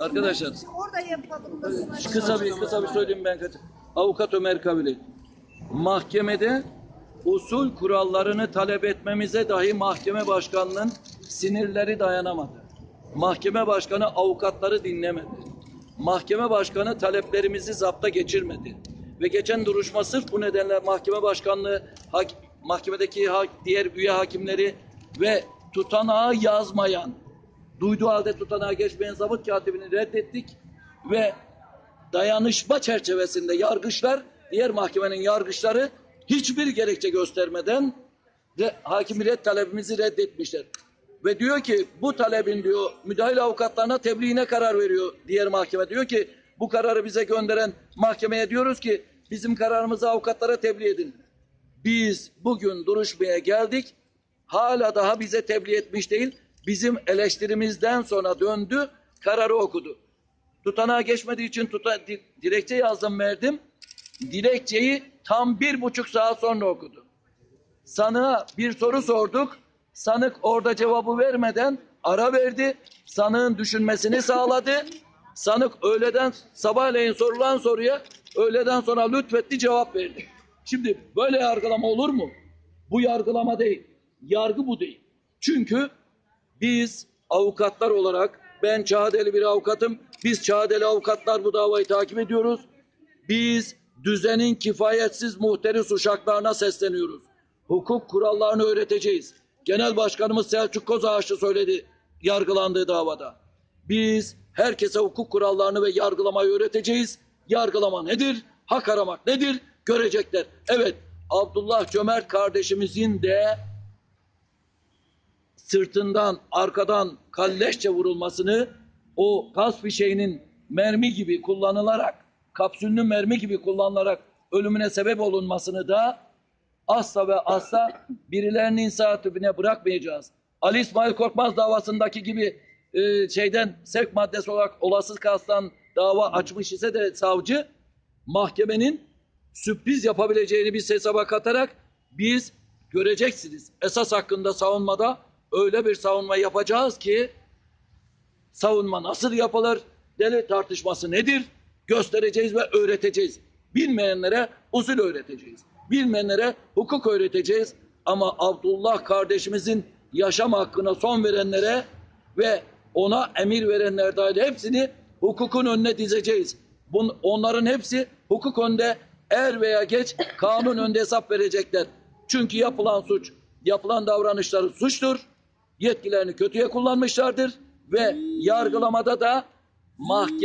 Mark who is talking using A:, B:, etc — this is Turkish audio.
A: Arkadaşlar
B: Orada yapalım. Nasıl
A: kısa bir kısa bir söyleyeyim ben. Avukat Ömer Kavili. Mahkemede usul kurallarını talep etmemize dahi mahkeme başkanının sinirleri dayanamadı. Mahkeme başkanı avukatları dinlemedi. Mahkeme başkanı taleplerimizi zapta geçirmedi. Ve geçen duruşma sırf bu nedenle mahkeme başkanlığı, hak- mahkemedeki hak, diğer üye hakimleri ve tutanağı yazmayan, duyduğu halde tutanağı geçmeyen zabıt katibini reddettik ve dayanışma çerçevesinde yargıçlar, diğer mahkemenin yargıçları hiçbir gerekçe göstermeden de, hakim red talebimizi reddetmişler. Ve diyor ki bu talebin diyor müdahil avukatlarına tebliğine karar veriyor diğer mahkeme. Diyor ki bu kararı bize gönderen mahkemeye diyoruz ki bizim kararımızı avukatlara tebliğ edin. Biz bugün duruşmaya geldik. Hala daha bize tebliğ etmiş değil. Bizim eleştirimizden sonra döndü, kararı okudu. Tutanağa geçmediği için tuta, di- dilekçe yazdım verdim. Dilekçeyi tam bir buçuk saat sonra okudu. Sanığa bir soru sorduk. Sanık orada cevabı vermeden ara verdi. Sanığın düşünmesini sağladı. Sanık öğleden sabahleyin sorulan soruya öğleden sonra lütfetti cevap verdi. Şimdi böyle yargılama olur mu? Bu yargılama değil. Yargı bu değil. Çünkü biz avukatlar olarak ben Çağdeli bir avukatım. Biz Çağdeli avukatlar bu davayı takip ediyoruz. Biz düzenin kifayetsiz muhteris uşaklarına sesleniyoruz. Hukuk kurallarını öğreteceğiz. Genel Başkanımız Selçuk Kozağaçlı söyledi yargılandığı davada. Biz herkese hukuk kurallarını ve yargılamayı öğreteceğiz. Yargılama nedir? Hak aramak nedir? Görecekler. Evet Abdullah Cömert kardeşimizin de sırtından, arkadan kalleşçe vurulmasını o gaz fişeğinin mermi gibi kullanılarak, kapsüllü mermi gibi kullanılarak ölümüne sebep olunmasını da asla ve asla birilerinin inisiyatifine bırakmayacağız. Ali İsmail Korkmaz davasındaki gibi e, şeyden sevk maddesi olarak olası kastan dava açmış ise de savcı mahkemenin sürpriz yapabileceğini bir hesaba katarak biz göreceksiniz. Esas hakkında savunmada öyle bir savunma yapacağız ki savunma nasıl yapılır, deli tartışması nedir göstereceğiz ve öğreteceğiz. Bilmeyenlere usul öğreteceğiz. Bilmeyenlere hukuk öğreteceğiz. Ama Abdullah kardeşimizin yaşam hakkına son verenlere ve ona emir verenler dahil hepsini hukukun önüne dizeceğiz. Bun, onların hepsi hukuk önünde er veya geç kanun önünde hesap verecekler. Çünkü yapılan suç, yapılan davranışları suçtur. Yetkilerini kötüye kullanmışlardır ve yargılamada da mahkeme